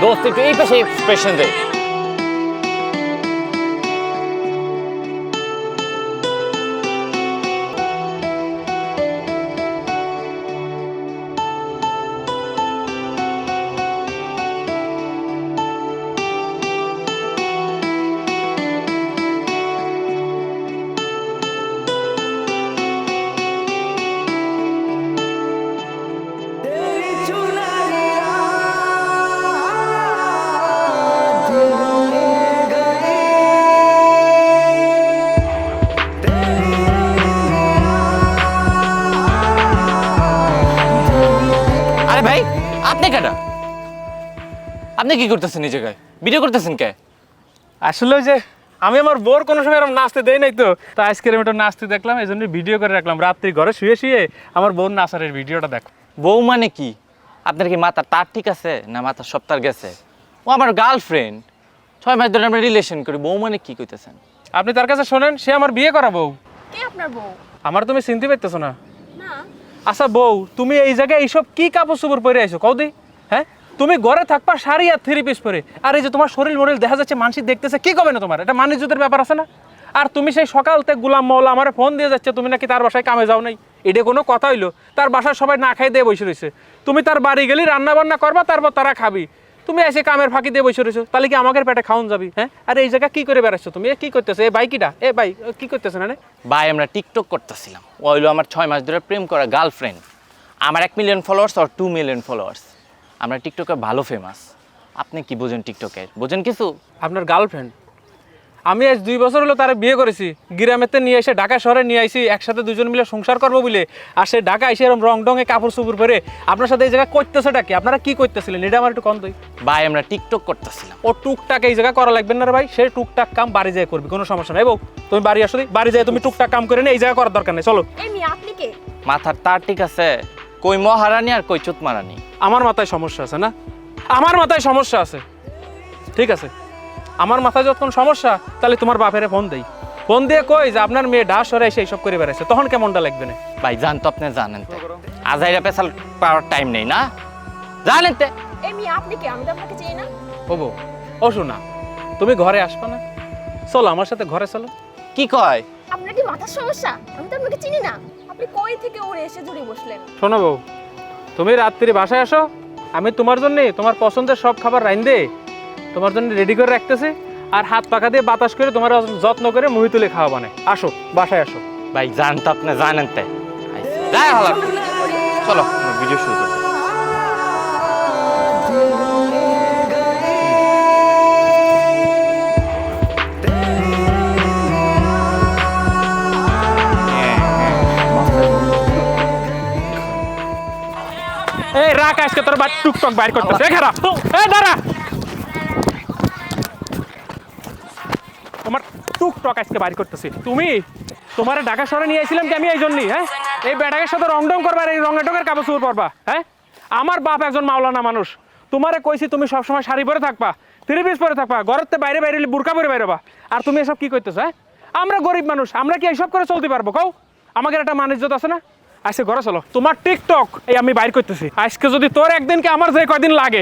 দোস্ত একটু এই পাশে এক্সপ্রেশন দে আপনি কেটা আপনি কি করতেছেন এই জায়গায়? ভিডিও করতেছেন কে? আসলে যে আমি আমার বোর কোনো সময় এরকম নাচতে দেই নাই তো। তো আজকে আমি একটু নাচতে দেখলাম এই জন্য ভিডিও করে রাখলাম। রাত্রি ঘরে শুয়ে শুয়ে আমার বোন নাচারের ভিডিওটা দেখো। বউ মানে কি? আপনার কি মাথা তার ঠিক আছে না মাথার সপ্তাহ গেছে? ও আমার গার্লফ্রেন্ড ছয় মাস ধরে আমরা রিলেশন করি বউ মানে কি কইতেছেন? আপনি তার কাছে শোনেন সে আমার বিয়ে করা বউ। কে আপনার বউ? আমার তুমি চিনতে পারতেছো না। না। আচ্ছা বউ তুমি এই জায়গায় এইসব কি কাপড় চোপড় পরে আইছো? কও দি হ্যাঁ? তুমি ঘরে থাকবা শাড়ি আর থ্রি পিস পরে। আর এই যে তোমার শরীর মরিল দেখা যাচ্ছে মানসিক দেখতেছে, কি কবে না তোমার? এটা মানিজ্যতের ব্যাপার আছে না? আর তুমি সেই সকালতে গুলাম মৌলা আমার ফোন দিয়ে যাচ্ছে, তুমি নাকি তার বাসায় কামে যাও নাই? এটা কোনো কথা হইল। তার বাসায় সবাই না খাই দিয়ে বসে রয়েছে। তুমি তার বাড়ি গেলি রান্না বান্না করবা, তারপর তারা খাবি। তুমি এসে কামের ফাঁকি দিয়ে বসে রয়েছো। তাহলে কি আমাদের পেটে খাওয়ান যাবি হ্যাঁ? আর এই জায়গা কি করে বেড়াচ্ছ তুমি? কি করতেছো? এ বাইকিটা এ ভাই কি করতেছো না ভাই, আমরা টিকটক করতেছিলাম। ও হইল আমার ছয় মাস ধরে প্রেম করা গার্লফ্রেন্ড আমার এক মিলিয়ন ফলোয়ার্স আর টু মিলিয়ন ফলোয়ার্স আমরা টিকটকে ভালো ফেমাস আপনি কি বোঝেন টিকটকের? বোঝেন কিছু? আপনার গার্লফ্রেন্ড আমি আজ দুই বছর হলো তারা বিয়ে করেছি। গ্রামেতে নিয়ে এসে ঢাকা শহরে নিয়ে আইছি একসাথে দুজন মিলে সংসার করব বলে। আর সে ঢাকা এসে এরকম রং ডঙে কাপড় চুপুর পরে আপনার সাথে এই জায়গায় করতেছেটা কি? আপনারা কি করতেছিলেন? এটা আমার একটু কম দই ভাই আমরা টিকটক করতেছিলাম। ও টুকটাক এই জায়গায় করা লাগবে না রে ভাই। সে টুকটাক কাম বাড়ি যায় করবি কোনো সমস্যা নাই। বউ তুমি বাড়ি আসো বাড়ি যায় তুমি টুকটাক কাম করে নিয়ে এই জায়গায় করার দরকার নেই। চলো। আপনি কে? মাথার তার ঠিক আছে। কই মহারানী আর কই চুত মারানি আমার মাথায় সমস্যা আছে না? আমার মাথায় সমস্যা আছে। ঠিক আছে। আমার মাথায় যখন সমস্যা তাহলে তোমার বাপেরে ফোন দেই। ফোন দিয়ে কই যে আপনার মেয়ে ডাস সরে এসে এইসব করে বেড়াইছে। তখন কেমনটা লাগবে না? ভাই জান তো আপনি জানেন তো আজাইরা পেশাল পাওয়ার টাইম নেই না? জানেন তে এই মেয়ে আপনি কে? আমি তো আপনাকে চিনি না। ও বউ, ও শোনা তুমি ঘরে আসবে না? চলো আমার সাথে ঘরে চলো। কি কয়? আপনার কি মাথার সমস্যা? আমি তো আপনাকে চিনি না। আপনি কই থেকে উড়ে এসে জুড়ে বসলেন? শোনো বউ তুমি রাত্রি বাসায় আসো আমি তোমার জন্য তোমার পছন্দের সব খাবার রাইন দে তোমার জন্য রেডি করে রাখতেছি আর হাত পাকা দিয়ে বাতাস করে তোমার যত্ন করে মুহি তুলে খাওয়া বানে আসো বাসায় আসো। ভাই জানতো আপনি জানেন তাই যাই হলাম চলো ভিডিও শুরু করি এই রাখ, আজকে তোর বাড়ি টুকটক বাইর করতেছে। এই দাঁড়া। তোমার টুকটক আজকে বাইর তুমি তোমার কি আমি এই জন্যই হ্যাঁ? এই সাথে রং ডং করবা আর এই রঙে টঙের কাপড় পরবা হ্যাঁ? আমার বাপ একজন মাওলানা মানুষ। তোমারে কইছি তুমি সবসময় শাড়ি পরে থাকবা থ্রি পিস পরে থাকবা ঘরের বাইরে বাইরে বুড়কা পরে বাইরে আর তুমি এসব কি করতেছো হ্যাঁ? আমরা গরিব মানুষ, আমরা কি এইসব করে চলতে পারব কও? আমাদের একটা মানুষ আছে না? আজকে ঘরে চলো। তোমার টিকটক এই আমি বাইর করতেছি। আজকে যদি তোর একদিনকে আমার যে কয়দিন লাগে